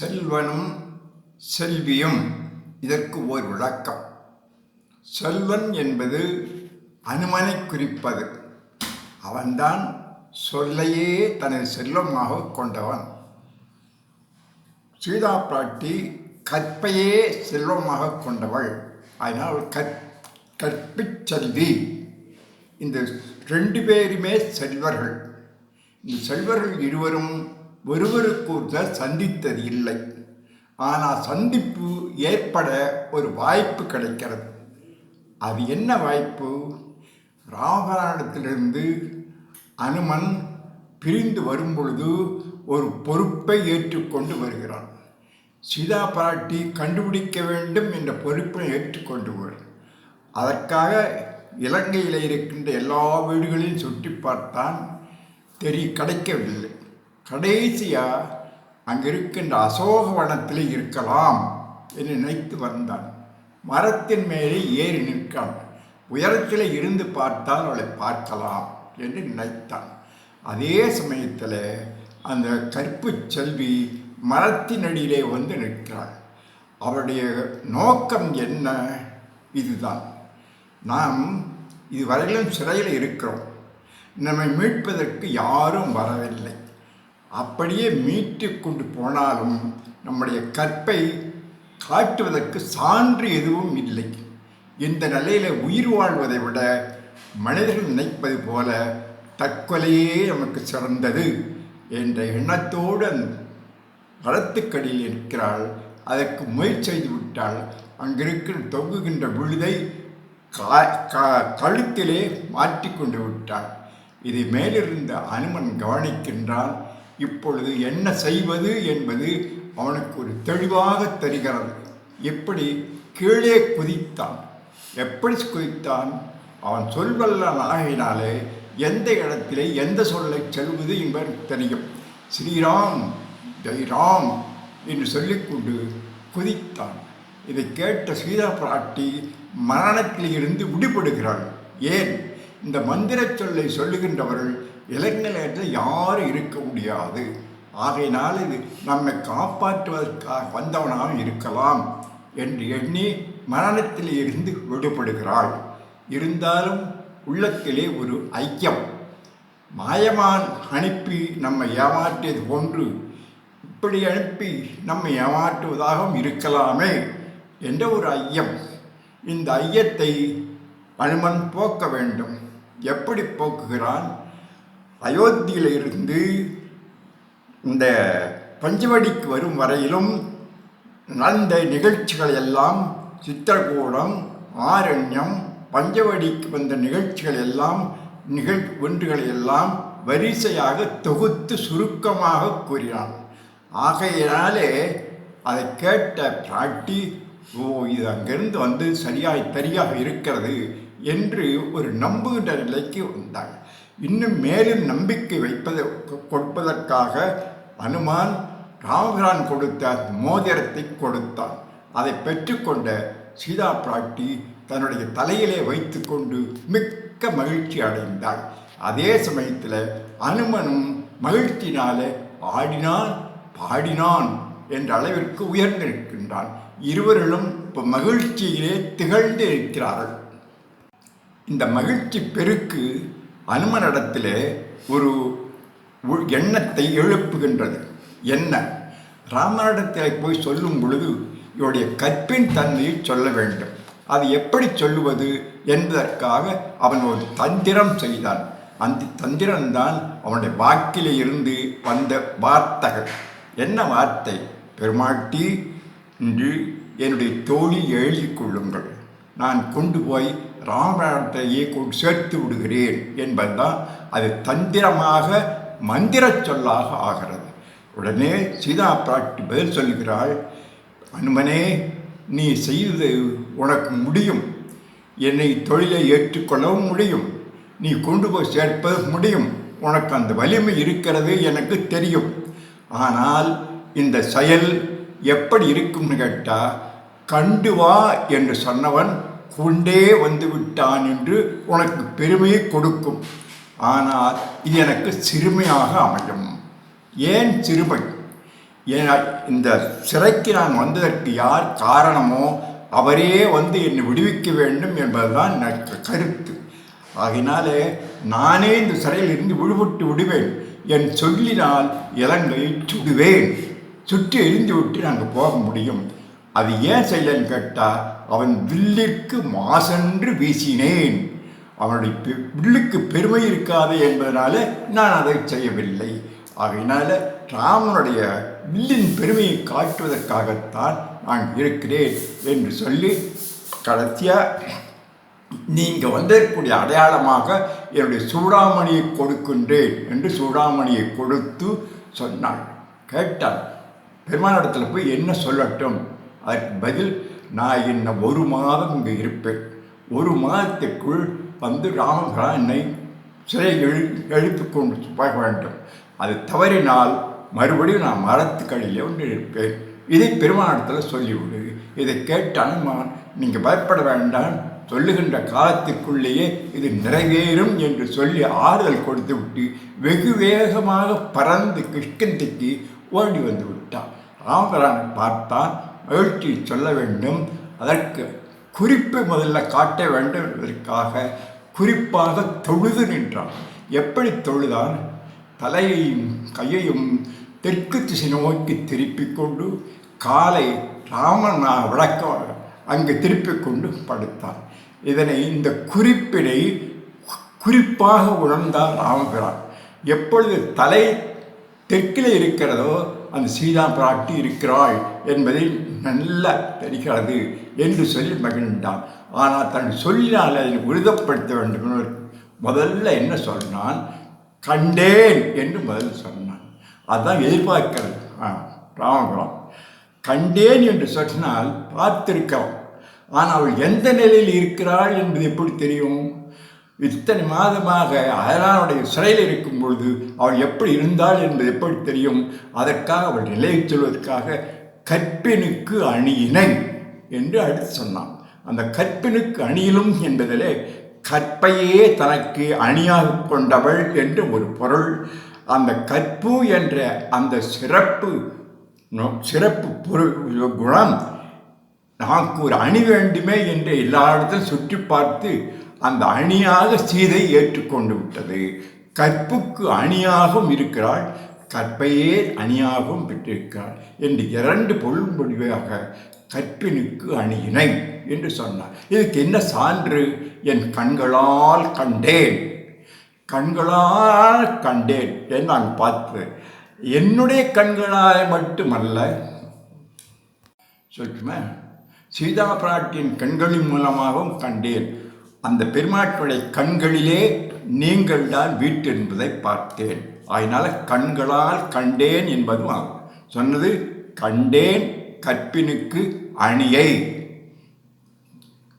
செல்வனும் செல்வியும் இதற்கு ஓர் விளக்கம். செல்வன் என்பது அனுமனை குறிப்பது. அவன்தான் சொல்லையே தனது செல்வமாக கொண்டவன். சீதா பிராட்டி கற்பையே செல்வமாக கொண்டவள். அதனால் கற் கற்பிச் செல்வி. இந்த ரெண்டு பேருமே செல்வர்கள். இந்த செல்வர்கள் இருவரும் ஒருவருக்கொருவர் சந்தித்தது இல்லை. ஆனால் சந்திப்பு ஏற்பட ஒரு வாய்ப்பு கிடைக்கிறது. அது என்ன வாய்ப்பு? ராமராணத்திலிருந்து அனுமன் பிரிந்து வரும் பொழுது ஒரு பொறுப்பை ஏற்றுக்கொண்டு வருகிறான். சீதா பாட்டி கண்டுபிடிக்க வேண்டும் என்ற பொறுப்பை ஏற்றுக்கொண்டு வரும் அதற்காக இலங்கையில் இருக்கின்ற எல்லா வீடுகளையும் சுற்றி பார்த்தான். தெரிய கிடைக்கவில்லை. கடைசியாக அங்கே இருக்கின்ற அசோகவனத்தில் இருக்கலாம் என்று நினைத்து வந்தான் மரத்தின் மேலே ஏறி நிற்கான். உயரத்தில் இருந்து பார்த்தால் அவளை பார்க்கலாம் என்று நினைத்தான். அதே சமயத்தில் அந்த கற்பு செல்வி மரத்தின் அடியிலே வந்து நிற்கிறாள். அவருடைய நோக்கம் என்ன? இதுதான். நாம் இதுவரையிலும் சிறையில் இருக்கிறோம். நம்மை மீட்பதற்கு யாரும் வரவில்லை. அப்படியே மீட்டு கொண்டு போனாலும் நம்முடைய கற்பை காட்டுவதற்கு சான்று எதுவும் இல்லை. இந்த நிலையில் உயிர் வாழ்வதை விட மனிதர்கள் நினைப்பது போல தற்கொலையே நமக்கு சிறந்தது என்ற எண்ணத்தோடு அந்த மரத்துக்கடியில் இருக்கிறாள். அதற்கு முயற்சி செய்து விட்டால் அங்கிருக்கிற தொங்குகின்ற விழுதை கழுத்திலே மாற்றிக்கொண்டு விட்டாள். இதை மேலிருந்த அனுமன் கவனிக்கின்றான். இப்பொழுது என்ன செய்வது என்பது அவனுக்கு ஒரு தெளிவாக தெரிகிறது. எப்படி? கீழே குதித்தான். எப்படி குதித்தான்? அவன் சொல்வல்ல ஆகினாலே எந்த இடத்திலே எந்த சொல்லை செல்வது என்பது தெரியும். ஸ்ரீராம் ஜெய்ராம் என்று சொல்லிக்கொண்டு குதித்தான். இதை கேட்ட சீதா பிராட்டி மரணத்தில் இருந்து விடுபடுகிறாள். ஏன்? இந்த மந்திர சொல்லை சொல்லுகின்றவர்கள் இளைஞர்கள் யாரும் இருக்க முடியாது. ஆகையினால் இது நம்மை காப்பாற்றுவதற்காக வந்தவனாக இருக்கலாம் என்று எண்ணி மரணத்தில் இருந்து விடுபடுகிறாள். இருந்தாலும் உள்ளத்திலே ஒரு ஐக்கியம். மாயமான் அனுப்பி நம்மை ஏமாற்றியது போன்று இப்படி அனுப்பி நம்மை ஏமாற்றுவதாகவும் இருக்கலாமே என்ற ஒரு ஐயம். இந்த ஐயத்தை அனுமன் போக்க வேண்டும். எப்படி போக்குகிறான்? அயோத்தியிலிருந்து இந்த பஞ்சவடிக்கு வரும் வரையிலும் நடந்த நிகழ்ச்சிகள் எல்லாம் சித்திரகூடம் ஆரண்யம் பஞ்சவடிக்கு வந்த நிகழ்ச்சிகள் எல்லாம் நிகழ் ஒன்றுகளை எல்லாம் வரிசையாக தொகுத்து சுருக்கமாக கூறினான். ஆகையினாலே அதை கேட்ட பிராட்டி ஓ இது அங்கிருந்து வந்து சரியாய் சரியாக இருக்கிறது. என்று ஒரு நம்புகின்ற நிலைக்கு வந்தாள். இன்னும் மேலும் நம்பிக்கை வைப்பது கொடுப்பதற்காக அனுமான் ராமபிரான் கொடுத்த மோதிரத்தை கொடுத்தான். அதை பெற்றுக்கொண்ட சீதா பிராட்டி தன்னுடைய தலையிலே வைத்துக்கொண்டு மிக்க மகிழ்ச்சி அடைந்தாள். அதே சமயத்தில் அனுமனும் மகிழ்ச்சினாலே ஆடினான் பாடினான் என்ற அளவிற்கு உயர்ந்திருக்கின்றான். இருவர்களும் இப்போ மகிழ்ச்சியிலே திகழ்ந்து இருக்கிறார்கள் இந்த மகிழ்ச்சி பெருக்கு அனுமனிடத்தில் ஒரு எண்ணத்தை எழுப்புகின்றது. என்ன? ராமனிடத்தில் போய் சொல்லும் பொழுது இவருடைய கற்பின் தன்மையை சொல்ல வேண்டும். அது எப்படி சொல்லுவது என்பதற்காக அவன் ஒரு தந்திரம் செய்தான். அந்த தந்திரம்தான் அவனுடைய வாக்கிலே இருந்து வந்த வார்த்தைகள். என்ன வார்த்தை? பெருமாட்டி என்று என்னுடைய தோழி எழுதி கொள்ளுங்கள். நான் கொண்டு போய் ராமாயணத்தையே சேர்த்து விடுகிறேன் என்பதுதான் அது தந்திரமாக மந்திர சொல்லாக ஆகிறது. உடனே சீதா பிராட்டி பதில் சொல்கிறாள் அனுமனே நீ செய்தது உனக்கு முடியும். என்னை தொழிலை ஏற்றுக்கொள்ளவும் முடியும். நீ கொண்டு போய் சேர்ப்பது முடியும். உனக்கு அந்த வலிமை இருக்கிறது எனக்கு தெரியும். ஆனால் இந்த செயல் எப்படி இருக்கும்னு கேட்டால் கண்டு வா என்று சொன்னவன் கொண்டே வந்து விட்டான் என்று உனக்கு பெருமையை கொடுக்கும். ஆனால் இது எனக்கு சிறுமையாக அமையும். ஏன் சிறுமை? ஏன்னா இந்த சிறைக்கு நான் வந்ததற்கு யார் காரணமோ அவரே வந்து என்னை விடுவிக்க வேண்டும் என்பதுதான் எனக்கு கருத்து. ஆகினாலே நானே இந்த சிறையில் இருந்து விடுபட்டு விடுவேன். என் சொல்லினால் இலங்கையை சுடுவேன். சுற்றி எரிந்து விட்டு நாங்கள் போக முடியும். அது ஏன் செய்யலன்னு கேட்டால் அவன் வில்லிற்கு மாசென்று வீசினேன். அவனுடைய வில்லுக்கு பெருமை இருக்காது என்பதனால நான் அதை செய்யவில்லை. ஆகையினால ராமனுடைய வில்லின் பெருமையை காட்டுவதற்காகத்தான் நான் இருக்கிறேன் என்று சொல்லி கடைசியாக நீங்கள் வந்திருக்கக்கூடிய அடையாளமாக என்னுடைய சூடாமணியை கொடுக்கின்றேன் என்று சூடாமணியை கொடுத்து சொன்னாள். பெருமாள் இடத்துல போய் என்ன சொல்லட்டும்? அதற்கு பதில் நான் இன்னும் ஒரு மாதம் இங்கே இருப்பேன். ஒரு மாதத்துக்குள் வந்து ராமகரா என்னை எழு எழுத்து கொண்டு போக வேண்டும். அது தவறினால் மறுபடியும் நான் மரத்துக்கடியிலே ஒன்று இருப்பேன் இதை பெருமானத்தில் சொல்லிவிடு. இதை கேட்டாலும் நீங்கள் பயப்பட வேண்டாம். சொல்லுகின்ற காலத்திற்குள்ளேயே இது நிறைவேறும் என்று சொல்லி ஆறுதல் கொடுத்து விட்டு வெகு வேகமாக பறந்து கிஷ்கந்திக்கு ஓடி வந்து விட்டான். ராமபிரானை பார்த்தான். மகிழ்ச்சி சொல்ல வேண்டும். அதற்கு குறிப்பு முதல்ல காட்ட வேண்டும் என்பதற்காக குறிப்பாக தொழுது நின்றான். எப்படி தொழுதான்? தலையையும் கையையும் தெற்கு திசை நோக்கி திருப்பிக் கொண்டு காலை ராமன் விளக்க அங்கு திருப்பிக் கொண்டு படுத்தான். இதனை இந்த குறிப்பினை குறிப்பாக உணர்ந்தார் ராமபிரான். எப்பொழுது தலை தெற்கில் இருக்கிறதோ அந்த சீதா பிராட்டி இருக்கிறாள் என்பதை நல்லா தெரிகிறது என்று சொல்லி மகிழ்ந்தான் ஆனால் தன் சொல்லினால் அதை உறுதப்படுத்த வேண்டும் முதல்ல என்ன சொன்னான்? கண்டேன் என்று முதல்ல சொன்னான். அதுதான் எதிர்பார்க்கிறது. ஆ, ராமபுரம். கண்டேன் என்று சொன்னால் பார்த்திருக்கிறோம். ஆனால் அவள் எந்த நிலையில் இருக்கிறாள் என்பது எப்படி தெரியும்? இத்தனை மாதமாக அயலானுடைய சிறையில் இருக்கும் பொழுது அவள் எப்படி இருந்தாள் என்பது எப்படி தெரியும்? அதற்காக அவள் நிலையை சொல்வதற்காக கற்பினுக்கு அணியினை என்று அடுத்து சொன்னான். அந்த கற்பினுக்கு அணியிலும் என்பதிலே கற்பையே தனக்கு அணியாக கொண்டவள் என்று ஒரு பொருள். அந்த கற்பு என்ற அந்த சிறப்பு சிறப்பு பொருள் குணம் நமக்கு ஒரு அணி வேண்டுமே என்று எல்லா இடத்திலும் சுற்றி பார்த்து அந்த அணியாக சீதை ஏற்றுக்கொண்டு விட்டது. கற்புக்கு அணியாகவும் இருக்கிறாள். கற்பையே அணியாகவும் பெற்றிருக்கிறாள் என்று இரண்டு பொருள் முடிவாக கற்பினுக்கு அணியினை என்று சொன்னார். இதுக்கு என்ன சான்று? என் கண்களால் கண்டேன். கண்களால் கண்டேன் என்று நான் பார்த்து என்னுடைய கண்களால் மட்டுமல்ல சொல்லுமே? சீதா பிராட்டியின் கண்களின் மூலமாகவும் கண்டேன். அந்த பெருமாட்டுடைய கண்களிலே நீங்கள் தான் வீட்டு என்பதை பார்த்தேன். அதனால் கண்களால் கண்டேன் என்பதும் ஆகும். சொன்னது கண்டேன் கற்பினுக்கு அணியை.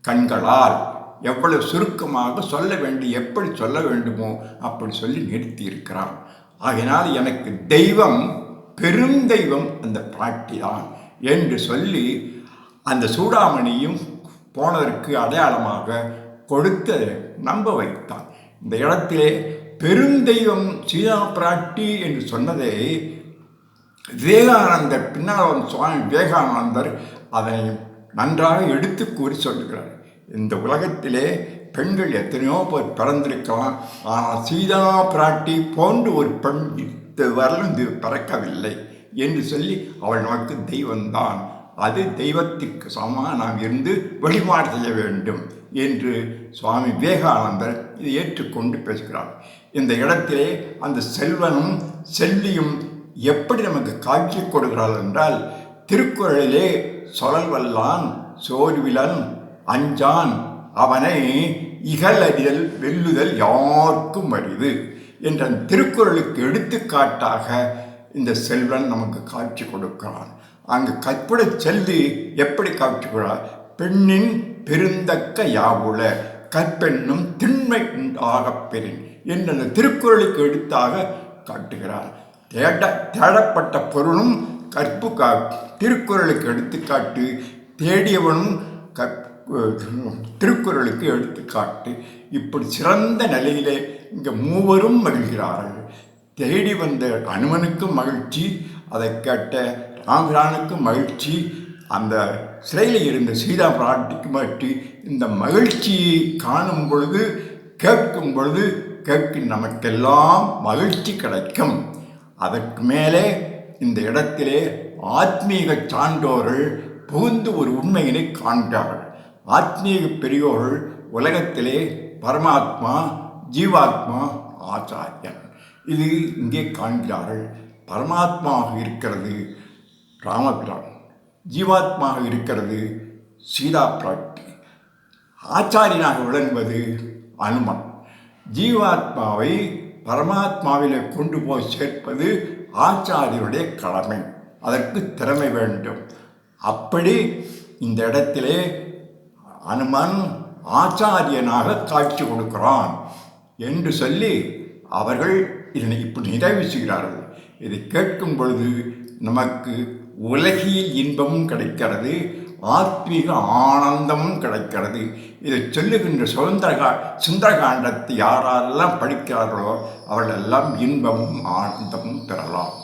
கண்களால் எவ்வளவு சுருக்கமாக சொல்ல வேண்டும் எப்படி சொல்ல வேண்டுமோ அப்படி சொல்லி நிறுத்தி இருக்கிறான் எனக்கு தெய்வம் பெருந்தெய்வம் அந்த பாட்டி தான் என்று சொல்லி அந்த சூடாமணியும் போனதற்கு அடையாளமாக கொடுத்து நம்ப வைத்தான். இந்த இடத்திலே பெருந்தெய்வம் சீதா பிராட்டி என்று சொன்னதை விவேகானந்தர் பின்னால் சுவாமி விவேகானந்தர் அதை நன்றாக எடுத்து கூறி சொல்லுகிறார். இந்த உலகத்திலே பெண்கள் எத்தனையோ பேர் பிறந்திருக்கலாம். ஆனால் சீதா பிராட்டி போன்று ஒரு பெண் இது வரலும் இது பிறக்கவில்லை என்று சொல்லி அவள் நமக்கு தெய்வம்தான். அது தெய்வத்திற்கு சமமாக நாம் இருந்து வழிபாடு செய்ய வேண்டும் என்று சுவாமி விவேகானந்தர் இதை ஏற்றுக்கொண்டு பேசுகிறார். இந்த இடத்திலே அந்த செல்வனும் செல்லியும் எப்படி நமக்கு காட்சி கொடுக்கிறாள் என்றால் திருக்குறளிலே சொலல் வல்லான் சோர்விலன் அஞ்சான் அவனை இகழறிதல் வெல்லுதல் யாருக்கும் அறிவு என்ற திருக்குறளுக்கு எடுத்துக்காட்டாக இந்த செல்வன் நமக்கு காட்சி கொடுக்கிறான். அங்கு கற்புட செல்வி எப்படி காட்சி பெண்ணின் பெருந்தக்க யாவுல கற்பெண்ணும் திண்மை ஆகப் பெறின் என்ற திருக்குறளுக்கு எடுத்தாக காட்டுகிறார். தேட தேடப்பட்ட பொருளும் கற்பு கா திருக்குறளுக்கு எடுத்துக்காட்டு தேடியவனும் திருக்குறளுக்கு எடுத்துக்காட்டு. இப்படி சிறந்த நிலையிலே இங்கே மூவரும் மகிழ்கிறார்கள். தேடி வந்த அனுமனுக்கும் மகிழ்ச்சி. அதை கேட்ட ராமபிரானுக்கும் மகிழ்ச்சி அந்த சிறையில் இருந்த சீதா பிராட்டிக்கு மகிழ்ச்சி. இந்த மகிழ்ச்சியை காணும் பொழுது கேட்கும் பொழுது கேட்கும் நமக்கெல்லாம் மகிழ்ச்சி கிடைக்கும். அதற்கு மேலே இந்த இடத்திலே ஆத்மீக சான்றோர்கள் புகுந்து ஒரு உண்மையினை காண்கிறார்கள். ஆத்மீக பெரியோர்கள் உலகத்திலே பரமாத்மா ஜீவாத்மா ஆச்சாரியன். இது இங்கே காண்கிறார்கள். பரமாத்மாவாக இருக்கிறது. ராமபிரான். ஜீவாத்மாக இருக்கிறது சீதா பிராட்டி. ஆச்சாரியனாக விளங்குவது அனுமன். ஜீவாத்மாவை பரமாத்மாவிலே கொண்டு போய் சேர்ப்பது ஆச்சாரியருடைய கடமை. அதற்கு திறமை வேண்டும். அப்படி இந்த இடத்திலே அனுமன் ஆச்சாரியனாக காட்சி கொடுக்கிறான் என்று சொல்லி அவர்கள் இதனை இப்படி நிறைவு செய்கிறார்கள். இதை கேட்கும் பொழுது நமக்கு உலகில் இன்பமும் கிடைக்கிறது ஆத்மீக ஆனந்தமும் கிடைக்கிறது. இதை சொல்லுகின்ற சுதந்திரகா சுந்தரகாண்டத்தை யாரெல்லாம் படிக்கிறார்களோ அவர்களெல்லாம் இன்பமும் ஆனந்தமும் பெறலாம்.